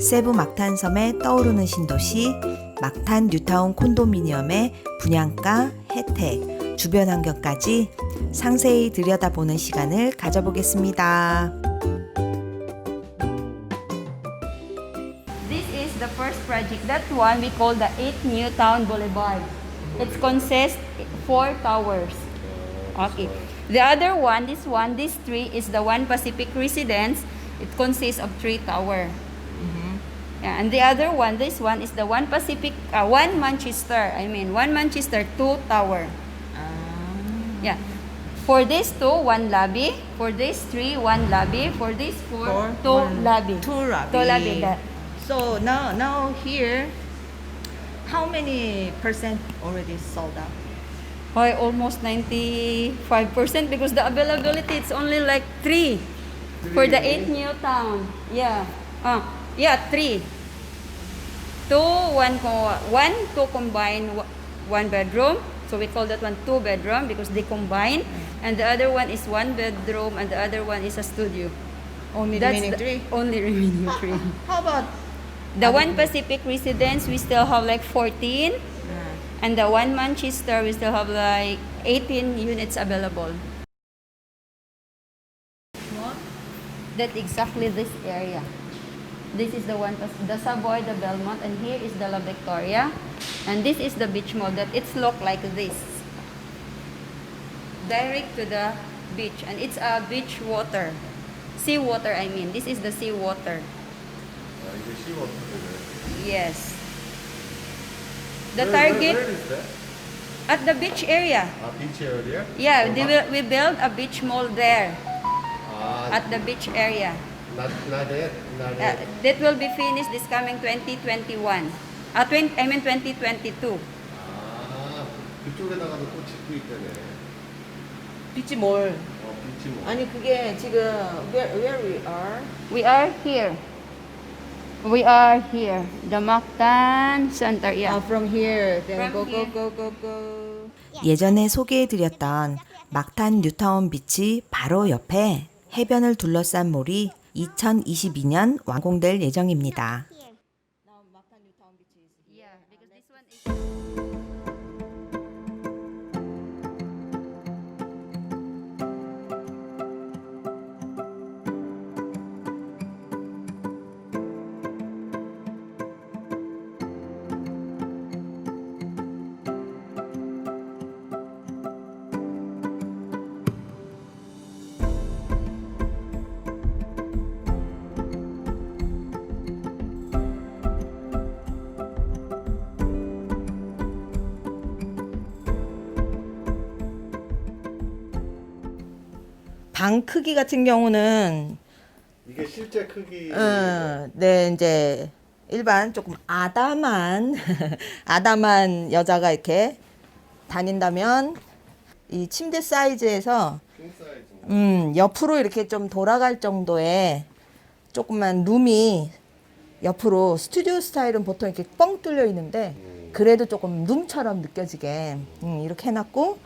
세부 막탄섬에 떠오르는 신도시 막탄 뉴타운 콘도미니엄의 분양가, 혜택, 주변 환경까지 상세히 들여다보는 시간을 가져보겠습니다. This is the first project. That one we call the 8 New Town Boulevard. It consists four towers. Okay. The other one, this one, this three is the One Pacific Residence. It consists of three tower. Yeah, and the other one, this one is the One Pacific, uh, One Manchester. I mean, One Manchester, two tower. Yeah. For this two, one lobby. For this three, one lobby. For this four, Four, two one- lobby. Two lobby. Two lobby. That. So now, now here, how many percent already sold out? By almost 95% because the availability it's only like three, for the eight new town. Yeah. Uh, yeah, three. Two, one, one to combine one bedroom. So we call that one two bedroom because they combine. And the other one is one bedroom and the other one is a studio. Only That's remaining three. Only remaining three. How about The one Pacific residence we still have like 14. uh, And the one Manchester, we still have like 18 units available. That exactly this area. This is the one, the Savoy, the Belmont, and here is the La Victoria. And this is the beach mall that it's look like this. Direct to the beach. And it's a beach water. Sea water, I mean. This is the sea water. Sea water yes. The target... At the beach area. A beach area? Yeah, will, we build a beach mall there. At the beach area. Not, not yet, not Uh, yet. that will be finished this coming 2021. Uh, 20, I mean 2022. 아, 그쪽에다가도 또 짓고 있다네. 비치몰? 어, 비치 뭐. 아니 그게 지금 where where we are? We are here. We are here. The Mactan Center. Yeah. Uh, from here, then From go here. go go go go. 예전에 소개해드렸던 막탄 뉴타운 비치 바로 옆에 해변을 둘러싼 몰이 2022년 완공될 예정입니다. 방 크기 같은 경우는 이게 실제 크기. 어, 네 이제 일반 조금 아담한 아담한 여자가 이렇게 다닌다면 이 침대 사이즈에서 사이즈. 음, 옆으로 이렇게 좀 돌아갈 정도의 조그만 룸이 옆으로 스튜디오 스타일은 보통 이렇게 뻥 뚫려 있는데 그래도 조금 룸처럼 느껴지게 음, 이렇게 해놨고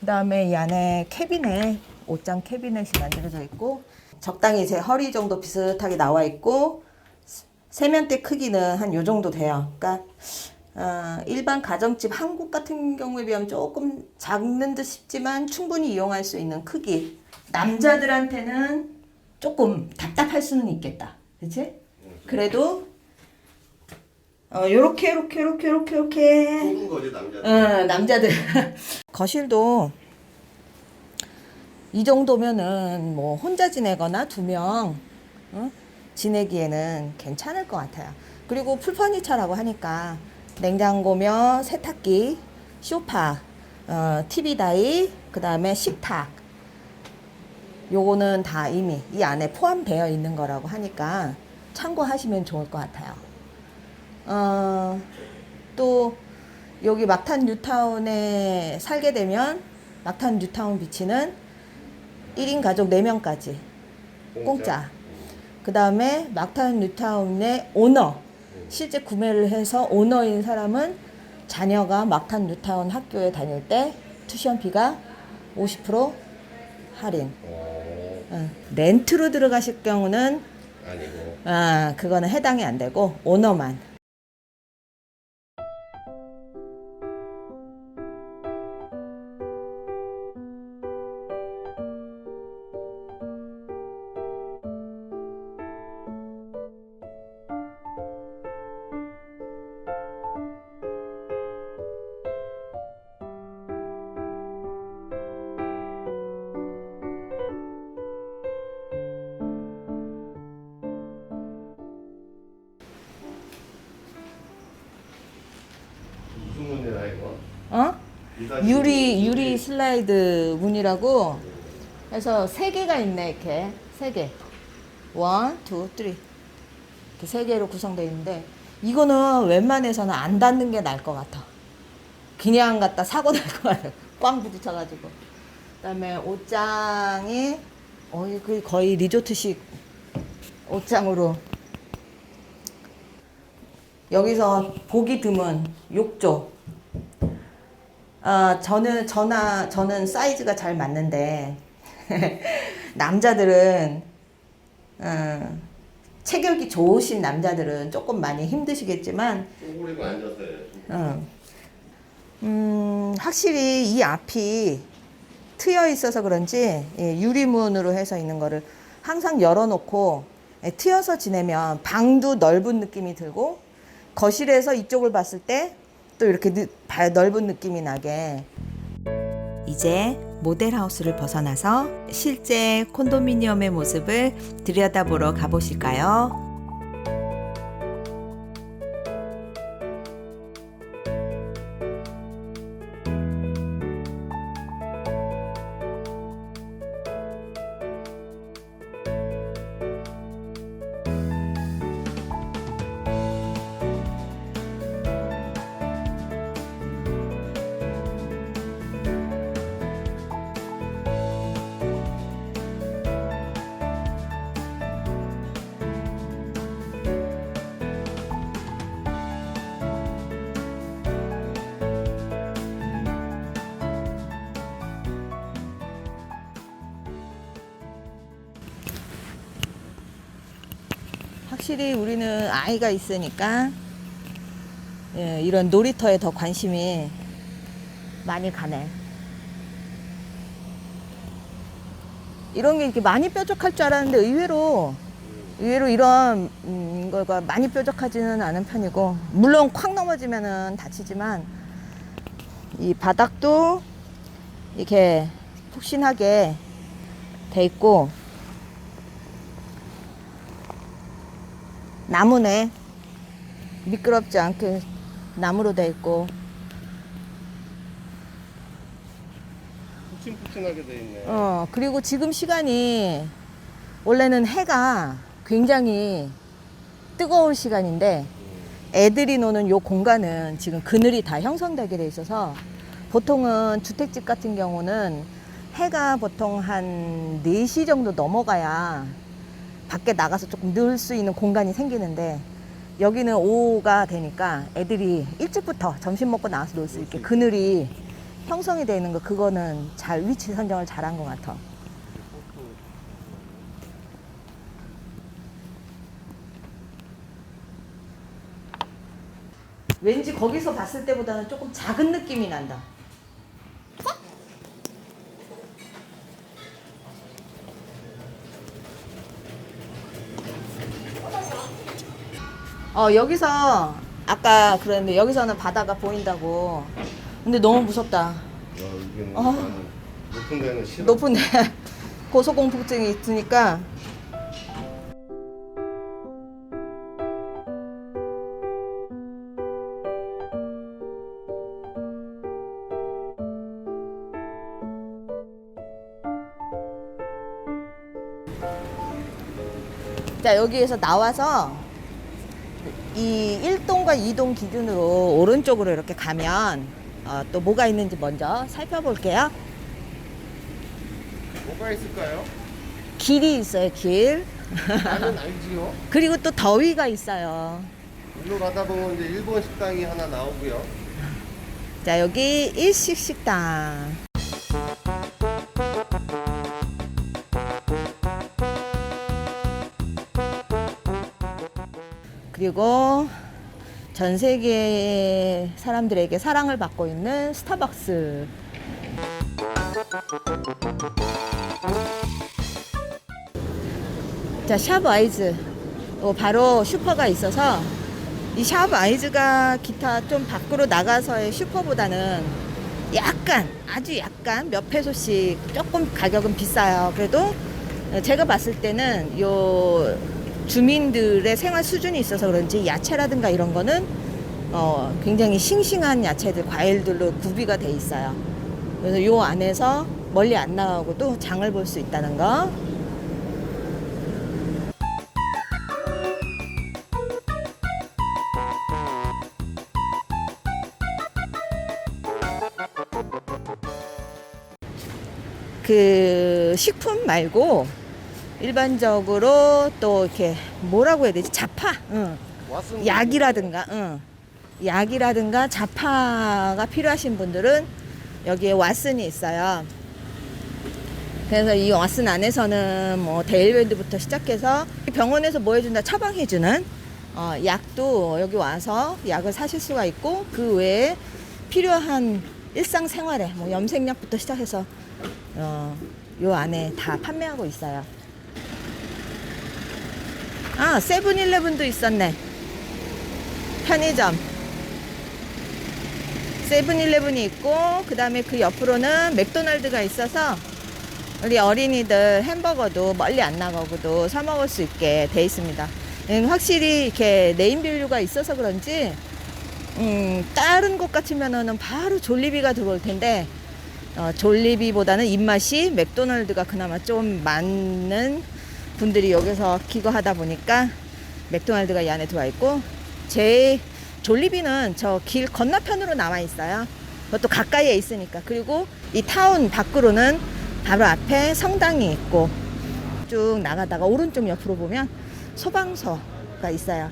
그다음에 이 안에 캐비넷 옷장 캐비넷이 만들어져 있고 적당히 제 허리 정도 비슷하게 나와 있고 세면대 크기는 한 요 정도 돼요. 그러니까 어, 일반 가정집 한국 같은 경우에 비하면 조금 작는 듯 싶지만 충분히 이용할 수 있는 크기. 남자들한테는 조금 답답할 수는 있겠다. 그치? 그래도 어, 요렇게 요렇게 요렇게 요렇게 요렇게 좁은 거지, 남자들. 어, 남자들 거실도 이 정도면은 뭐 혼자 지내거나 두명 어? 지내기에는 괜찮을 것 같아요. 그리고 풀퍼니처라고 하니까 냉장고며 세탁기, 쇼파, 어, TV 다이, 그 다음에 식탁. 요거는 다 이미 이 안에 포함되어 있는 거라고 하니까 참고하시면 좋을 것 같아요. 어, 또 여기 막탄 뉴타운에 살게 되면 막탄 뉴타운 비치는 1인 가족 4명까지 공짜. 그 다음에 막탄 뉴타운의 오너, 실제 구매를 해서 오너인 사람은 자녀가 막탄 뉴타운 학교에 다닐 때 투션비가 50% 할인. 어, 응. 렌트로 들어가실 경우는 아니고. 아, 그거는 해당이 안 되고 오너만. 유리 유리 슬라이드 문이라고 해서 세 개가 있네 이렇게 세 개. 원, 투, 쓰리. 이렇게 세 개로 구성되어 있는데 이거는 웬만해서는 안 닿는 게 나을 것 같아. 그냥 갖다 사고 날 것 같아. 꽝 부딪혀가지고. 그다음에 옷장이 어이 그 거의 리조트식 옷장으로 여기서 보기 드문 욕조. 아, 저는 저나 저는 사이즈가 잘 맞는데 남자들은 음, 체격이 좋으신 남자들은 조금 많이 힘드시겠지만 쪼그리고. 음, 음, 확실히 이 앞이 트여 있어서 그런지 예, 유리문으로 해서 있는 거를 항상 열어놓고 예, 트여서 지내면 방도 넓은 느낌이 들고 거실에서 이쪽을 봤을 때 또 이렇게 느- 바- 넓은 느낌이 나게 이제 모델하우스를 벗어나서 실제 콘도미니엄의 모습을 들여다보러 가보실까요? 확실히 우리는 아이가 있으니까 예, 이런 놀이터에 더 관심이 많이 가네. 이런 게 이렇게 많이 뾰족할 줄 알았는데 의외로 의외로 이런 음, 거가 많이 뾰족하지는 않은 편이고 물론 콱 넘어지면은 다치지만 이 바닥도 이렇게 푹신하게 돼 있고 나무네 미끄럽지 않게 나무로 돼 있고 푹신푹신하게 돼 있네. 어 그리고 지금 시간이 원래는 해가 굉장히 뜨거운 시간인데 애들이 노는 요 공간은 지금 그늘이 다 형성되게 돼 있어서 보통은 주택집 같은 경우는 해가 보통 한 4시 정도 넘어가야 밖에 나가서 조금 넣을 수 있는 공간이 생기는데 여기는 오후가 되니까 애들이 일찍부터 점심 먹고 나와서 놀 수 있게 그늘이 형성이 되어 있는 거 그거는 잘 위치 선정을 잘한 것 같아. 왠지 거기서 봤을 때보다는 조금 작은 느낌이 난다. 어 여기서 아까 그랬는데 여기서는 바다가 보인다고. 근데 너무 무섭다. 야, 여기는 어. 나는 높은 데는 싫어. 높은 데 고소공포증이 있으니까 자 여기에서 나와서 이 1동과 2동 기준으로 오른쪽으로 이렇게 가면 어, 또 뭐가 있는지 먼저 살펴볼게요. 뭐가 있을까요? 길이 있어요, 길. 나는 알지요. 그리고 또 더위가 있어요. 일로 가다 보면 이제 일본 식당이 하나 나오고요. 자, 여기 일식 식당. 그리고 전 세계 사람들에게 사랑을 받고 있는 스타벅스. 자, 샵 아이즈. 어, 바로 슈퍼가 있어서 이 샵 아이즈가 기타 좀 밖으로 나가서의 슈퍼보다는 약간 아주 약간 몇 페소씩 조금 가격은 비싸요. 그래도 제가 봤을 때는 요 주민들의 생활 수준이 있어서 그런지 야채라든가 이런 거는 어 굉장히 싱싱한 야채들 과일들로 구비가 돼 있어요. 그래서 요 안에서 멀리 안 나가고도 장을 볼 수 있다는 거. 그 식품 말고 일반적으로 또 이렇게 뭐라고 해야 되지? 자파. 응. 약이라든가, 응. 약이라든가 자파가 필요하신 분들은 여기에 왓슨이 있어요. 그래서 이 왓슨 안에서는 뭐 데일밴드부터 시작해서 병원에서 뭐 해준다 처방해주는 어, 약도 여기 와서 약을 사실 수가 있고 그 외에 필요한 일상생활에 뭐 염색약부터 시작해서 어, 요 안에 다 판매하고 있어요. 아, 세븐일레븐도 있었네. 편의점. 세븐일레븐이 있고, 그 다음에 그 옆으로는 맥도날드가 있어서, 우리 어린이들 햄버거도 멀리 안 나가고도 사 먹을 수 있게 돼 있습니다. 음, 확실히 이렇게 네임밸류가 있어서 그런지, 음, 다른 곳 같으면은 바로 졸리비가 들어올 텐데, 어, 졸리비보다는 입맛이 맥도날드가 그나마 좀 많은 분들이 여기서 기거하다 보니까 맥도날드가 이 안에 들어와 있고 제 졸리비는 저 길 건너편으로 나와 있어요. 그것도 가까이에 있으니까. 그리고 이 타운 밖으로는 바로 앞에 성당이 있고 쭉 나가다가 오른쪽 옆으로 보면 소방서가 있어요.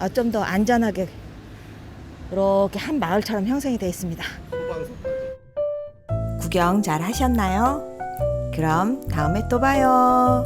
어, 좀 더 안전하게 이렇게 한 마을처럼 형성이 되어 있습니다. 구경 잘 하셨나요? 그럼 다음에 또 봐요.